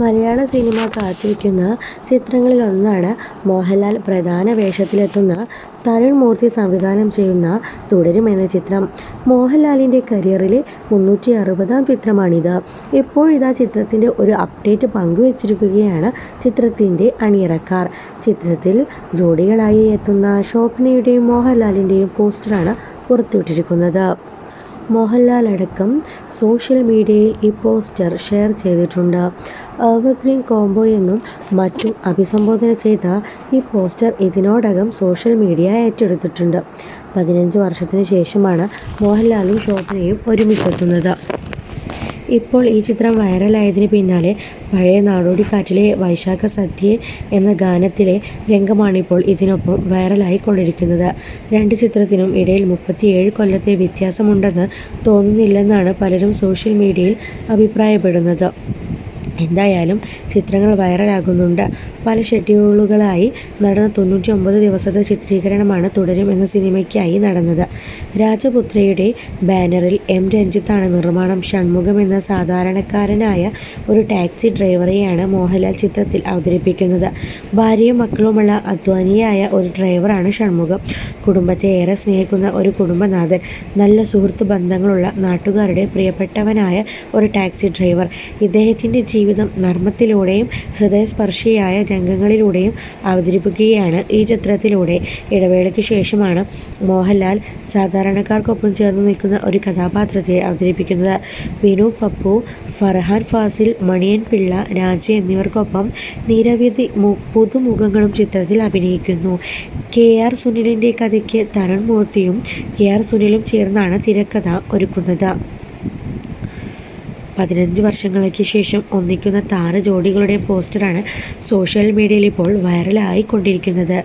മലയാള cinema കാത്തിരിക്കുന്ന ചിത്രങ്ങളിലൊന്നാണ് മോഹൻലാൽ പ്രധാന വേഷത്തിലെത്തുന്ന തരുൺ മൂർത്തി സംവിധാനം ചെയ്യുന്ന തുടരും എന്ന ചിത്രം. മോഹൻലാലിന്റെ കരിയറിലെ മുന്നൂറ്റി അറുപതാം ചിത്രമാണിത്. ഇപ്പോഴിതാ ചിത്രത്തിന്റെ ഒരു അപ്ഡേറ്റ് പങ്കുവച്ചിരിക്കുകയാണ് ചിത്രത്തിന്റെ അണിയറക്കാർ. ചിത്രത്തിൽ ജോഡികളായി എത്തുന്ന ശോഭനയുടെയും മോഹൻലാലിന്റെയും പോസ്റ്ററാണ് പുറത്തുവിട്ടിരിക്കുന്നത്. മോഹൻലാൽ അടക്കം സോഷ്യൽ മീഡിയയിൽ ഈ പോസ്റ്റർ ഷെയർ ചെയ്തിട്ടുണ്ട്. എവർഗ്രീൻ കോംബോ എന്നും മറ്റും അഭിസംബോധന ചെയ്ത ഈ പോസ്റ്റർ ഇതിനോടകം സോഷ്യൽ മീഡിയ ഏറ്റെടുത്തിട്ടുണ്ട്. പതിനഞ്ച് വർഷത്തിന് ശേഷമാണ് മോഹൻലാലും ശോഭനയും ഒരുമിച്ചെത്തുന്നത്. ഇപ്പോൾ ഈ ചിത്രം വൈറലായതിന് പിന്നാലെ പഴയ നാടോടിക്കാറ്റിലെ വൈശാഖ സദ്യ എന്ന ഗാനത്തിലെ രംഗമാണിപ്പോൾ ഇതിനൊപ്പം വൈറലായിക്കൊണ്ടിരിക്കുന്നത്. രണ്ട് ചിത്രത്തിനും ഇടയിൽ മുപ്പത്തിയേഴ് കൊല്ലത്തെ വ്യത്യാസമുണ്ടെന്ന് തോന്നുന്നില്ലെന്നാണ് പലരും സോഷ്യൽ മീഡിയയിൽ അഭിപ്രായപ്പെടുന്നത്. എന്തായാലും ചിത്രങ്ങൾ വൈറലാകുന്നുണ്ട്. പല ഷെഡ്യൂളുകളായി നടന്ന തൊണ്ണൂറ്റി ഒമ്പത് ദിവസത്തെ ചിത്രീകരണമാണ് തുടരും എന്ന സിനിമയ്ക്കായി നടന്നത്. രാജപുത്രയുടെ ബാനറിൽ എം. രഞ്ജിത്താണ് നിർമ്മാണം. ഷൺമുഖം എന്ന സാധാരണക്കാരനായ ഒരു ടാക്സി ഡ്രൈവറെയാണ് മോഹൻലാൽ ചിത്രത്തിൽ അവതരിപ്പിക്കുന്നത്. ഭാര്യയും മക്കളുമുള്ള അധ്വാനിയായ ഒരു ഡ്രൈവറാണ് ഷൺമുഖം. കുടുംബത്തെ ഏറെ സ്നേഹിക്കുന്ന ഒരു കുടുംബനാഥൻ. നല്ല സുഹൃത്ത് ബന്ധങ്ങളുള്ള നാട്ടുകാരുടെ പ്രിയപ്പെട്ടവനായ ഒരു ടാക്സി ഡ്രൈവർ. ഇദ്ദേഹത്തിന്റെ ജീവിതം നർമ്മത്തിലൂടെയും ഹൃദയസ്പർശിയായ രംഗങ്ങളിലൂടെയും അവതരിപ്പിക്കുകയാണ് ഈ ചിത്രത്തിലൂടെ. ഇടവേളയ്ക്ക് ശേഷമാണ് മോഹൻലാൽ സാധാരണക്കാർക്കൊപ്പം ചേർന്ന് നിൽക്കുന്ന ഒരു കഥാപാത്രത്തെ അവതരിപ്പിക്കുന്നത്. വിനു പപ്പു ഫർഹാൻ ഫാസിൽ മണിയൻ പിള്ള രാജു എന്നിവർക്കൊപ്പം നിരവധി പുതുമുഖങ്ങളും ചിത്രത്തിൽ അഭിനയിക്കുന്നു. കെ ആർ സുനിലിന്റെ കഥയ്ക്ക് തരുൺ മൂർത്തിയും കെ ആർ സുനിലും ചേർന്നാണ് തിരക്കഥ ഒരുക്കുന്നത്. പതിനഞ്ച് വർഷങ്ങൾക്ക് ശേഷം ഒന്നിക്കുന്ന താര ജോഡികളുടെ പോസ്റ്ററാണ് സോഷ്യൽ മീഡിയയിൽ ഇപ്പോൾ വൈറലായിക്കൊണ്ടിരിക്കുന്നത്.